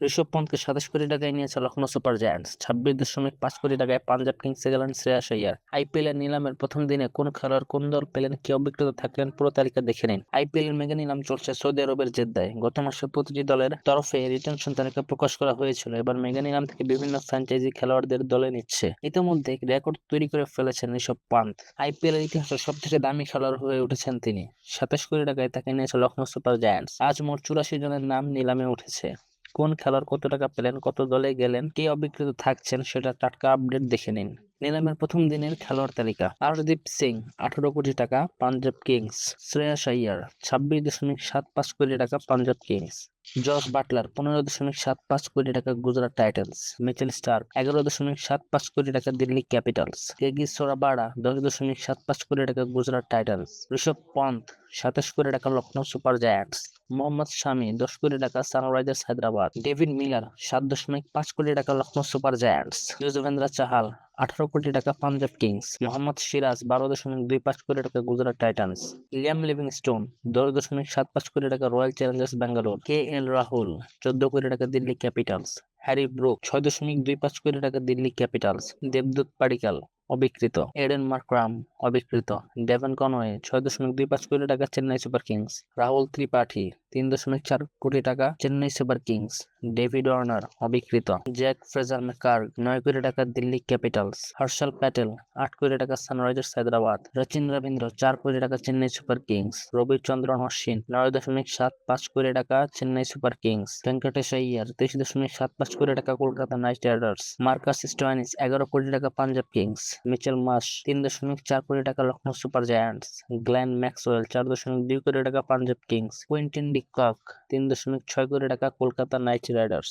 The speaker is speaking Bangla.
ঋষভ পন্থকে সাতাশ কোটি টাকায় নিয়েছে লখনৌ সুপার জায়ান্টস। ছাব্বিশ দশমিক পাঁচ কোটি টাকায় পাঞ্জাব কিংসে গেলেন শ্রেয়াস আইয়ার আইপিএল নিলামের প্রথম দিনে কোন খেলোয়াড় কোন দল পেলেন, কি অবিক্রিত থাকলেন, পুরো তালিকা দেখে নিন। আইপিএল এর নিলাম চলছে সৌদি আরবের জেদ্দায়। গত মাসে প্রতিটি দলের তরফে রিটেনশন তালিকা প্রকাশ করা হয়েছিল। এবার মেগা নিলাম থেকে বিভিন্ন ফ্র্যাঞ্চাইজি খেলোয়াড়দের দলে নিচ্ছে। ইতিমধ্যে রেকর্ড তৈরি করে ফেলেছেন ঋষভ পান্ত আইপিএল এর ইতিহাসে সবথেকে দামি খেলোয়াড় হয়ে উঠেছেন তিনি। সাতাশ কোটি টাকায় তাকে নিয়েছে লখনৌ সুপার জায়ান্টস। আজ মোট চুরাশি জনের নাম নিলামে উঠেছে। কোন খেলার কত টাকা পেলেন, কত দলে গেলেন, কে অবিকৃত থাকছেন সেটা টাটকা আপডেট দেখে নিন। নিলামের প্রথম দিনের খেলোয়াড় তালিকা, আরদীপ সিং, আঠারো কোটি টাকা, পাঞ্জাব কিংস শ্রেয়াস আইয়ার ছাব্বিশ দশমিক সাত পাঁচ কোটি টাকা, পাঞ্জাব কিংস। জস বাটলার পনেরো দশমিক সাত পাঁচ কোটি টাকা গুজরাট টাইটান্স, মিচেল স্টার এগারো দশমিক সাত পাঁচ কোটি টাকা দিল্লি ক্যাপিটালস, কেগি সোরাবাড়া দশ দশমিক সাত পাঁচ কোটি টাকা গুজরাট টাইটান্স, ঋষভ পন্থ সাতাশ কোটি টাকা লখনৌ সুপার জায়ান্টস, মোহাম্মদ শামি দশ কোটি টাকা সানরাইজার্স হায়দ্রাবাদ, ডেভিড মিলার সাত দশমিক পাঁচ কোটি টাকা লখনৌ সুপার জায়ান্টস যুজবেন্দ্র চাহাল আঠারো কোটি টাকা পাঞ্জাব কিংস মোহাম্মদ সিরাজ বারো দশমিক দুই পাঁচ কোটি টাকা Gujarat Titans Liam Livingstone দশ দশমিক সাত পাঁচ কোটি টাকা Royal Challengers Bangalore K L Rahul চোদ্দ কোটি টাকা দিল্লি ক্যাপিটালস হ্যারি ব্রুক ছয় দশমিক দুই পাঁচ কোটি টাকা দিল্লি ক্যাপিটালস দেবদূত পাডিকাল। অবিকৃত। এডেন মার্ক্রাম অবিকৃত। ডেভেন কনওয়ে, ছয় দশমিক দুই পাঁচ কোটি টাকা চেন্নাই সুপার কিংস। রাহুল ত্রিপাঠী, তিন দশমিক চার কোটি টাকা Chennai Super Kings. David Warner, অবিকৃত। Jake Fraser maker নয় কোটি টাকা দিল্লি ক্যাপিটালস। হর্ষল প্যাটেল, আট কোটি টাকা সানরাইজার্স হায়দ্রাবাদ। রচিন রবীন্দ্র, চার কোটি টাকা চেন্নাই সুপার কিংস। রবিচন্দ্রন অশ্বিন, নয় দশমিক সাত পাঁচ কোটি টাকা চেন্নাই সুপার কিংস। ভেঙ্কটেশ আইয়ার, তেইশ দশমিক সাত পাঁচ কোটি টাকা Kolkata Knight Riders. Marcus Stoinis, এগারো কোটি টাকা পাঞ্জাব কিংস। মিচেল মাস তিন দশমিক চার কোটি টাকা Lucknow Super Giants Glenn Maxwell, চার দশমিক দুই কোটি টাকা পাঞ্জাব কিংস, কুইন্টিন ডিকক তিন দশমিক ছয় কোটি টাকা কলকাতা নাইট রাইডার্স।